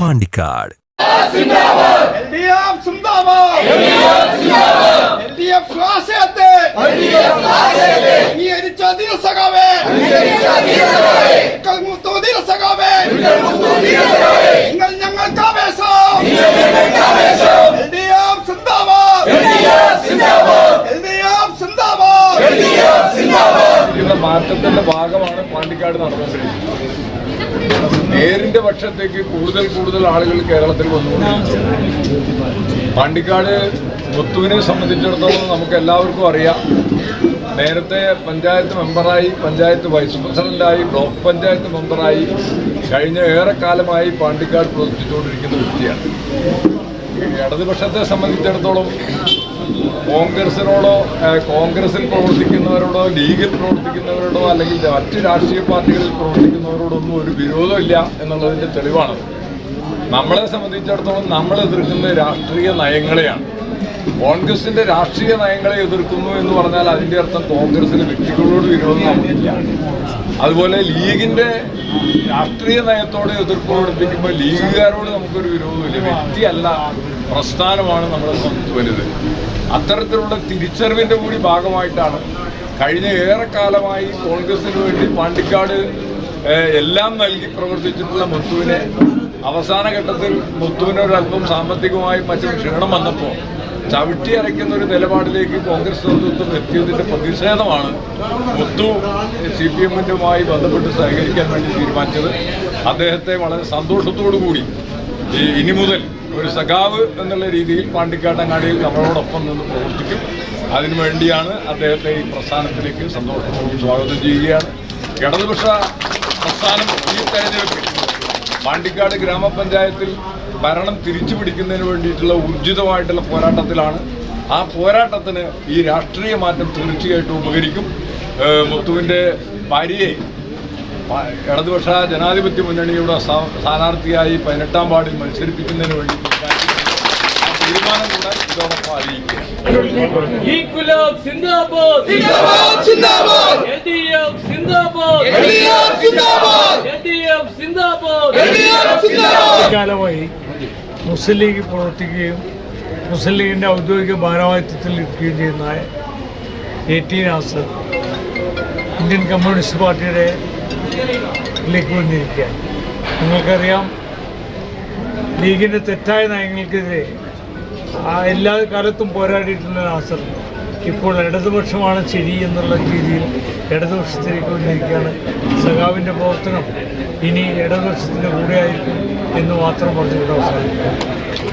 പാണ്ടിക്കാട്. നിങ്ങൾ ഞങ്ങൾക്ക് ആവേശം സിന്ദാബാദ്. ഇതിന്റെ മാറ്റത്തിന്റെ ഭാഗമാണ് പാണ്ടിക്കാട് നടന്നുകൊണ്ടിരിക്കുന്നത്. നേരിന്റെ പക്ഷത്തേക്ക് കൂടുതൽ കൂടുതൽ ആളുകൾ കേരളത്തിൽ വന്നുകൊണ്ടിരിക്കുന്നു. പാണ്ടിക്കാട് മുത്തുവിനെ സംബന്ധിച്ചിടത്തോളം നമുക്ക് എല്ലാവർക്കും അറിയാം. നേരത്തെ പഞ്ചായത്ത് മെമ്പറായി പഞ്ചായത്ത് വൈസ് പ്രസിഡന്റായി ബ്ലോക്ക് പഞ്ചായത്ത് മെമ്പറായി കഴിഞ്ഞ ഏറെക്കാലമായി പാണ്ടിക്കാട് പ്രവർത്തിച്ചുകൊണ്ടിരിക്കുന്ന വ്യക്തിയാണ്. ഇടതുപക്ഷത്തെ സംബന്ധിച്ചിടത്തോളം കോൺഗ്രസിനോടോ കോൺഗ്രസിൽ പ്രവർത്തിക്കുന്നവരോടോ ലീഗിൽ പ്രവർത്തിക്കുന്നവരോടോ അല്ലെങ്കിൽ മറ്റ് രാഷ്ട്രീയ പാർട്ടികളിൽ പ്രവർത്തിക്കുന്നവരോടൊന്നും ഒരു വിരോധമില്ല എന്നുള്ളതിന്റെ തെളിവാണ്. നമ്മളെ സംബന്ധിച്ചിടത്തോളം നമ്മൾ എതിർക്കുന്ന രാഷ്ട്രീയ നയങ്ങളെയാണ്. കോൺഗ്രസിന്റെ രാഷ്ട്രീയ നയങ്ങളെ എതിർക്കുന്നു എന്ന് പറഞ്ഞാൽ അതിന്റെ അർത്ഥം കോൺഗ്രസിന് വ്യക്തികളോട് വിരോധം നമുക്കില്ല അതുപോലെ ലീഗിന്റെ രാഷ്ട്രീയ നയത്തോട് എതിർപ്പ് പ്രകടിപ്പിക്കുമ്പോൾ ലീഗുകാരോട് നമുക്കൊരു വിരോധമില്ല. വ്യക്തിയല്ല പ്രസ്ഥാനമാണ് നമ്മളെ സംബന്ധിച്ച് വലുത്. അത്തരത്തിലുള്ള തിരിച്ചറിവിന്റെ കൂടി ഭാഗമായിട്ടാണ് കഴിഞ്ഞ ഏറെക്കാലമായി കോൺഗ്രസിന് വേണ്ടി പാണ്ടിക്കാട് എല്ലാം നൽകി പ്രവർത്തിച്ചിട്ടുള്ള മുത്തുവിനെ അവസാന ഘട്ടത്തിൽ മുത്തുവിന് ഒരല്പം സാമ്പത്തികമായി മറ്റും ക്ഷീണം വന്നപ്പോൾ ചവിട്ടി അരയ്ക്കുന്ന ഒരു നിലപാടിലേക്ക് കോൺഗ്രസ് നേതൃത്വം എത്തിയതിന്റെ പ്രതിഷേധമാണ് മുത്തു സി പി എമ്മിന്റെമായി ബന്ധപ്പെട്ട് സഹകരിക്കാൻ വേണ്ടി തീരുമാനിച്ചത്. അദ്ദേഹത്തെ വളരെ സന്തോഷത്തോടു കൂടി ഇനി മുതൽ ഒരു സഖാവ് എന്നുള്ള രീതിയിൽ പാണ്ടിക്കാട്ടങ്ങാടിയിൽ നമ്മളോടൊപ്പം നിന്ന് പ്രവർത്തിക്കും. അതിനുവേണ്ടിയാണ് അദ്ദേഹത്തെ ഈ പ്രസ്ഥാനത്തിലേക്ക് സന്തോഷപൂർവം സ്വാഗതം ചെയ്യുകയാണ്. ഇടതുപക്ഷ പ്രസ്ഥാനം ഈ തെരഞ്ഞെടുപ്പിൽ പാണ്ടിക്കാട് ഗ്രാമപഞ്ചായത്തിൽ ഭരണം തിരിച്ചു പിടിക്കുന്നതിന് വേണ്ടിയിട്ടുള്ള ഊർജിതമായിട്ടുള്ള പോരാട്ടത്തിലാണ്. ആ പോരാട്ടത്തിന് ഈ രാഷ്ട്രീയ മാറ്റം തീർച്ചയായിട്ടും ഉപകരിക്കും. മുത്തുവിന്റെ ഭാര്യയെ ഇടതുപക്ഷ ജനാധിപത്യ മുന്നണിയുടെ സ്ഥാ- സ്ഥാനാർത്ഥിയായി പതിനെട്ടാം വാർഡിൽ മത്സരിപ്പിക്കുന്നതിന് വേണ്ടി തീരുമാനം കൂടെ ഇതോടൊപ്പം കാലമായി മുസ്ലിം ലീഗ് പ്രവർത്തിക്കുകയും മുസ്ലിം ലീഗിന്റെ ഔദ്യോഗിക ഭാരവാഹിത്വത്തിൽ ഇരിക്കുകയും ചെയ്യുന്ന A T Nasar Indian communist പാർട്ടിയുടെ ലേക്ക് വന്നിരിക്കുക നിങ്ങൾക്കറിയാം ലീഗിന്റെ തെറ്റായ നയങ്ങൾക്കെതിരെ എല്ലാ കാലത്തും പോരാടിയിട്ടുള്ള നാസർ. ഇപ്പോൾ ഇടതുപക്ഷമാണ് ശരി എന്നുള്ള രീതിയിൽ ഇടതുപക്ഷത്തിലേക്ക് വന്നിരിക്കുകയാണ് സഖാവിന്റെ പ്രവർത്തനം ഇനി ഇടതുപക്ഷത്തിന്റെ കൂടെയായിരിക്കും എന്ന് മാത്രം പറഞ്ഞുകൊണ്ട് അവസാനിക്കും